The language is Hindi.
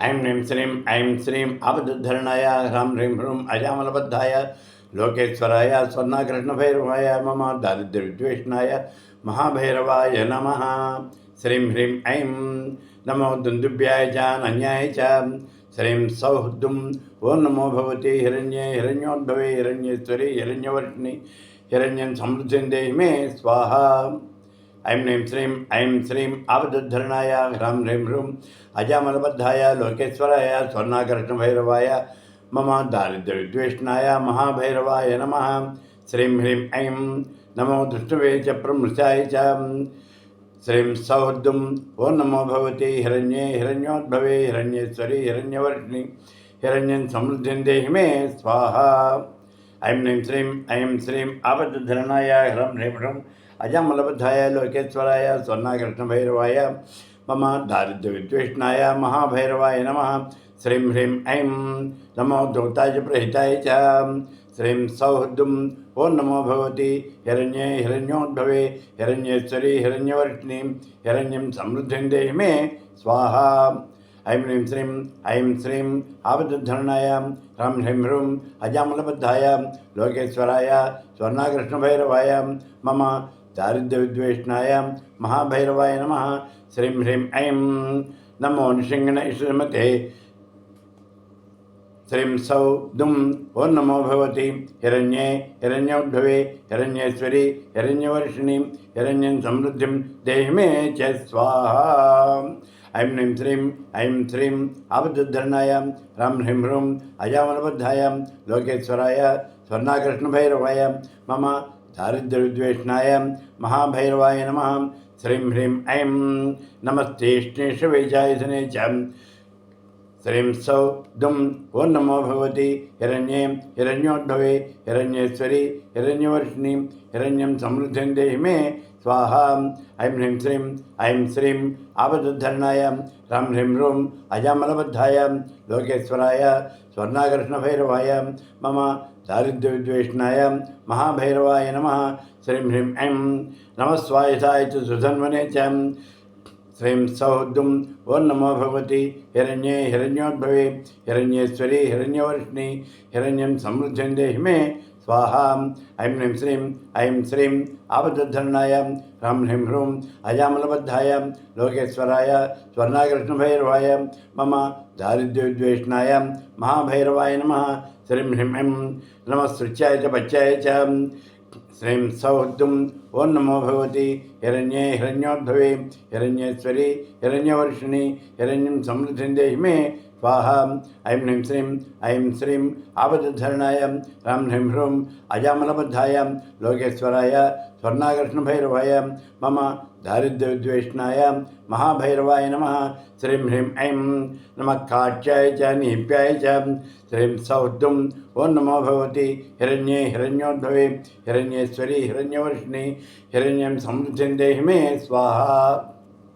ऐं ह्रीं श्रीं, ऐं श्रीं अवधरणाय ह्रां ह्रीं ह्रूं अजामलबद्धाय, लोकेश्वराय स्वर्णाकृष्णभैरवाय मम दारिद्र्यविद्वेषणाय, महाभैरवाय नमः। श्रीं ह्रीं ऐं नमो दुन्दुभ्याय च, नन्याय च। श्रीं सौः ॐ नमो भगवते हिरण्ये, हिरण्योद्भवे, हिरण्येश्वरी हिरण्यवर्षिणि हिरण्यं समृद्धिं देहि मे, स्वाहा। ऐं ह्रीं श्रीं, ऐं श्रीं आवधरणाय ह्रां ह्रीं ह्रूं, अजामलबद्धाय, लोकेश्वराय स्वर्णाकर्षणभैरवाय मम दारिद्र्यविद्वेषणाय महाभैरवाय नमः। श्रीं ह्रीं ऐं नमो दुष्टवे च प्रमृषाय च। श्रीं सौहृदुं ॐ नमो भगवते हिरण्ये हिरण्योद्भवे, हिरण्येश्वरी हिरण्यवर्षिणि हिरण्यं समृद्धिं देहि मे स्वाहा। ऐं ह्रीं श्रीं, ऐं श्रीं आपदधरणाय ह्रं ह्रीं ह्रं अजामलबद्धाय लोकेश्वराय स्वर्णाकृष्णभैरवाय मम दारिद्र्यविद्वेषणाय, महाभैरवाय नमः। श्रीं ह्रीं ऐं नमो दूताय प्रहिताय च। श्रीं ॐ नमो भगवति हिरण्ये हिरण्योद्भवे, हिरण्येश्वरी हिरण्यवर्षिणीं हिरण्यं समृद्धिं देहि मे स्वाहा। ऐं ह्रीं श्रीं, ऐं श्रीं आवधरणाय ह्रं ह्रीं ह्रूं अजामलबद्धाय लोकेश्वराय स्वर्णाकृष्णभैरवाय मम दारिद्र्यविद्वेषणाय महाभैरवाय नमः। श्रीं ह्रीं ऐं नमो नृसिंहणश्रीमते श्रीं सौ दुं ओ नमो भगवति हिरण्ये हिरण्योद्भवे हिरण्येश्वरी, हिरण्यवर्षिणीं, हिरण्यं समृद्धिं देहि मे च स्वाहा। ऐं ह्रीं श्रीं, ऐं श्रीं आवधरणाय ह्रां ह्रीं ह्रूं अजामलबद्धाय, लोकेश्वराय, स्वर्णाकृष्णभैरवाय, मम दारिद्र्यविद्वेषणाय महाभैरवाय नमः। श्रीं ह्रीं ऐं नमस्तेष्णेशवैजायधने च श्रीं सौ दुं ॐ नमो भगवती हिरण्ये हिरण्योद्भवे, हिरण्येश्वरी, हिरण्यवर्षिणीं, हिरण्यं समृद्धिं देहि मे, स्वाहा। ऐं ह्रीं श्रीं, ऐं श्रीं आवधरणाय ह्रां ह्रीं ह्रूं अजामलबद्धाय, लोकेश्वराय, स्वर्णाकर्ष्णभैरवाय, मम दारिद्र्यविद्वेषणाय, महाभैरवाय नमः। श्रीं ह्रीं ऐं नमः स्वायसाय च सुधन्वने च। श्रीं सौहृदुं ॐ नमो भगवती हिरण्ये हिरण्योद्भवे हिरण्येश्वरी हिरण्यवर्षिणि हिरण्यं समृद्धिं देहि मे स्वाहा ऐं ह्रीं श्रीं ऐं श्रीं आवधरणाय ह्रं ह्रीं ह्रूं अजामलबद्धाय लोकेश्वराय स्वर्णाकृष्णभैरवाय मम दारिद्र्यविद्वेषणाय महाभैरवाय नमः श्रीं ह्रीं ऐं नमः च पच्याय च श्रीं सौहृदुं ॐ नमो भगवति हिरण्ये हिरण्योद्भवे हिरण्येश्वरी हिरण्यवर्षिणि हिरण्यं समृद्धिं देहि मे स्वाहा ऐं ह्रीं श्रीं, ऐं श्रीं आवधरणाय ह्रां ह्रीं ह्रूं अजामलबद्धाय, लोकेश्वराय, स्वर्णाकर्ष्णभैरवाय, मम दारिद्र्यविद्वेषणाय, महाभैरवाय नमः। श्रीं ह्रीं ऐं नमः काट्याय च निप्याय च। श्रीं सौद्दुं ॐ नमो भगवति, हिरण्ये हिरण्योद्भवे, हिरण्येश्वरी, हिरण्यवर्षिणि, हिरण्यं समृद्धिं देहि मे स्वाहा।